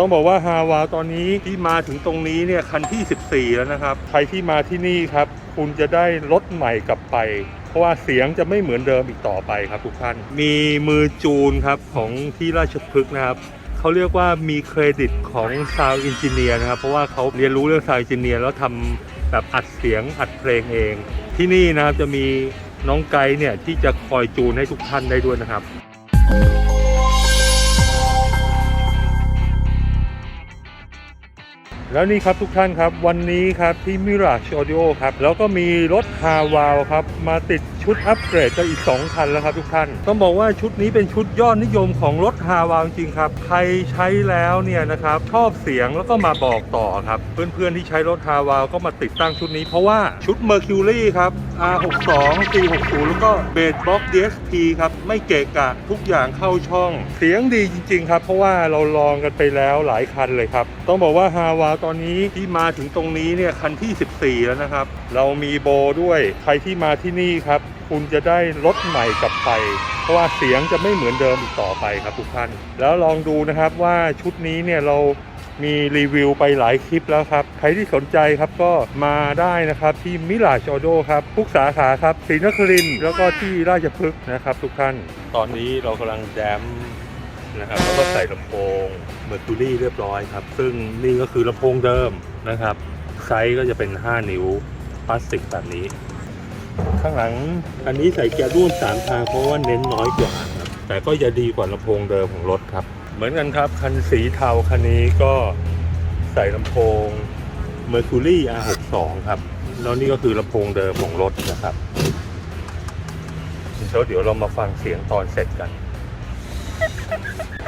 ต้องบอกว่าฮาวาตอนนี้ที่มาถึงตรงนี้เนี่ยคันที่ 14 แล้วนะครับ ใครที่มาที่นี่ครับ คุณจะได้รถใหม่กลับไป เพราะว่าเสียงจะไม่เหมือนเดิมอีกต่อไปครับทุกท่าน มีมือจูนครับของที่ราชพฤกษ์นะครับเขาเรียกว่ามีเครดิตของซาวอินจิเนียร์นะครับ เพราะว่าเขาเรียนรู้เรื่องซาวอินจิเนียร์แล้วทำแบบอัดเสียงอัดเพลงเอง ที่นี่นะครับจะมีน้องไกด์เนี่ยที่จะคอยจูนให้ทุกท่านได้ด้วยนะครับ แล้วนี่ครับทุกท่านครับ วันนี้ครับที่ Mirage Audio ครับ แล้วก็มีรถฮาวาวครับ มาติด ชุดอัปเกรดกันอีก 2 คันแล้วครับทุกท่าน ต้องบอกว่าชุดนี้เป็นชุดยอดนิยมของรถฮาวาจริงครับ ใครใช้แล้วเนี่ยนะครับชอบเสียงแล้วก็มาบอกต่อครับ เพื่อนๆที่ใช้รถฮาวาก็มาติดตั้งชุดนี้ เพราะว่าชุด Mercury ครับ R62 460 แล้วก็เบสบล็อก DSP ครับไม่เกะกะทุกอย่างเข้าช่อง เสียงดีจริง ๆ ครับ เพราะว่าเราลองกันไปแล้วหลายคันเลยครับ ต้องบอกว่าฮาวาตอนนี้ที่มาถึงตรงนี้เนี่ยคันที่ 14 แล้วนะครับ เรามีโบด้วย ใครที่มาที่นี่ครับ คุณจะได้รถใหม่กลับไป เพราะว่าเสียงจะไม่เหมือนเดิมอีกต่อไปครับทุกท่าน แล้วลองดูนะครับว่าชุดนี้เนี่ยเรามีรีวิวไปหลายคลิปแล้วครับ ใครที่สนใจครับก็มาได้นะครับที่มิลาชอโดครับทุกสาขาครับศรีนครินแล้วก็ที่ราชพฤกษ์นะครับทุกท่าน ตอนนี้เรากำลังแจมนะครับแล้วก็ใส่ลำโพงเมอร์คูรี่เรียบร้อยครับ ซึ่งนี่ก็คือลำโพงเดิมนะครับ ไซส์ก็จะเป็น 5 นิ้วพลาสติกแบบนี้ ข้างหลังอันนี้ใส่แกรุ่นสามทางเพราะว่าเน้นน้อยกว่าครับแต่ก็จะดีกว่าลำโพงเดิมของรถครับ เหมือนกันครับคันสีเทาคันนี้ก็ใส่ลำโพง Mercury R62 ครับแล้วนี่ก็คือลำโพงเดิมของรถนะครับเดี๋ยวเรามาฟังเสียงตอนเสร็จกัน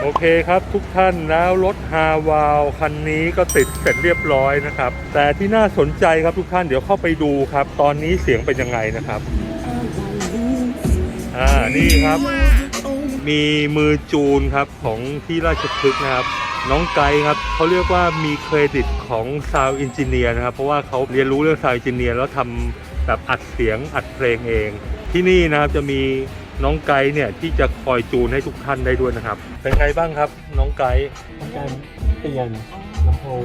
โอเคครับทุกท่านแล้วรถฮาวาวคันนี้ก็ติดเสร็จเรียบร้อยนะครับ แต่ที่น่าสนใจครับทุกท่านเดี๋ยวเข้าไปดูครับ ตอนนี้เสียงเป็นยังไงนะครับอ่านี่ครับ มีมือจูนครับของที่ราชพฤกษ์นะครับ น้องไกครับเขาเรียกว่ามีเครดิตของซาวอินจิเนียร์นะครับ เพราะว่าเขาเรียนรู้เรื่องซาวอินจิเนียร์แล้วทำแบบอัดเสียงอัดเพลงเอง ที่นี่นะครับจะมี น้องไกด์เนี่ยที่จะคอยจูนให้ทุกท่านได้ด้วยนะครับ เป็นไงบ้างครับ น้องไกด์ทำการเปลี่ยนลำโพง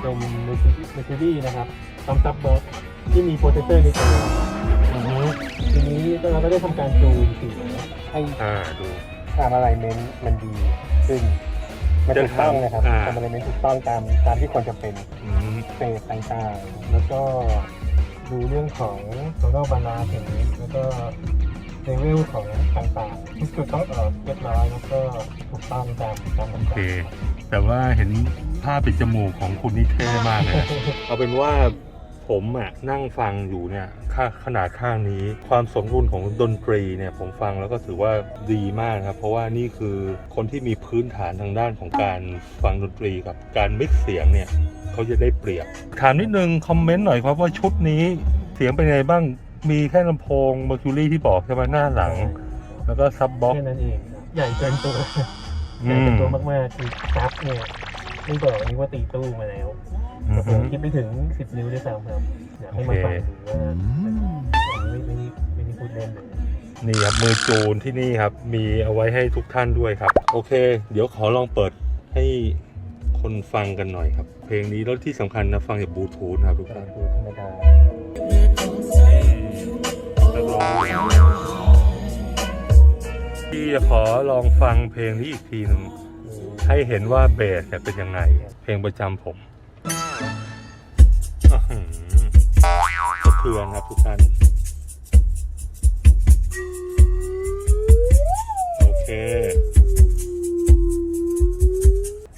เป็นเมอร์คิวรีนะครับตามซับเบิร์ที่มีโปรเซสเซอร์ในตัวทีนี้เราก็ได้ทำการจูนเสียงให้อ่าดูตามอะไรเมนต์มันดีขึ้นมันถูกต้องนะครับอ่าทำอะไรเมนต์ถูกต้องตามตามที่ควรจะเป็นเฟสต่างๆ แล้วก็ดูเรื่องของโซโล่บาลานซ์แล้วก็ เลเวลของต่างๆที่ถูกต้องเออเรียบร้อยแล้วก็ถูกต้องตามตามโอลำดัเคบแต่ว่าเห็นผ้าปิดจมูกของคุณนี่เท่มากเลยนะ เอาเป็นว่าผมอะนั่งฟังอยู่เนี่ยค่าขนาดข้างนี้ ความสมดุลของดนตรีเนี่ยผมฟังแล้วก็ถือว่าดีมากครับ เพราะว่านี่คือคนที่มีพื้นฐานทางด้านของการฟังดนตรีกับการมิกซ์เสียงเนี่ยเขาจะได้เปรียบ ถามนิดนึงคอมเมนต์หน่อยครับว่าชุดนี้เสียงเป็นไงบ้าง มีแค่ลำโพง Mercury ที่บอกใช่ไหมหน้าหลัง แล้วก็ซับบ็อกแค่นั้นเองครับใหญ่เกินตัวใหญ่อืเกินมตัวมากๆคือซับเนี่ยไม่บอกนี่ว่าตีตู้มาแล้วอือผฮึมคิดไม่ถึง10นิ้วด้วยซ้ำครับอยากให้มาฟังดูว่าอันนี้ไม่ไม่ไม่ได้พูดเล่นเลยนี่ครับมือจูนที่นี่ครับ มีเอาไว้ให้ทุกท่านด้วยครับ โอเค เดี๋ยวขอลองเปิดให้คนฟังกันหน่อยครับ เพลงนี้แล้วที่สำคัญนะฟังจากบลูทูธนะครับทุกแต่ท่านดูธรรมดาแล้วลอง พี่จะขอลองฟังเพลงนี้อีกทีหนึ่งให้เห็นว่าเบสเนี่ยเป็นยังไง เพลงประจำผมสะเทือนครับทุกท่านโอเค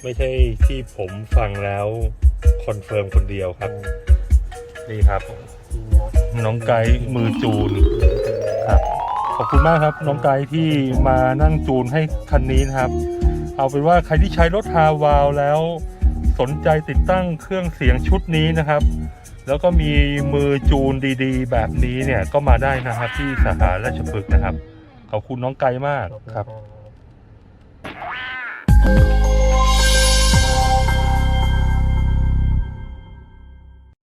ไม่ใช่ที่ผมฟังแล้วคอนเฟิร์มคนเดียวครับ นี่ครับ น้องไกด์มือจูน ครับ ขอบคุณมากครับน้องไกด์ที่มานั่งจูนให้คันนี้นะครับ เอาเป็นว่าใครที่ใช้รถฮาวาวแล้วสนใจติดตั้งเครื่องเสียงชุดนี้นะครับ แล้วก็มีมือจูนดี ๆ แบบนี้เนี่ยก็มาได้นะครับที่สาขาราชพฤกษ์นะครับ ขอบคุณน้องไกด์มากขอบคุณครับครับ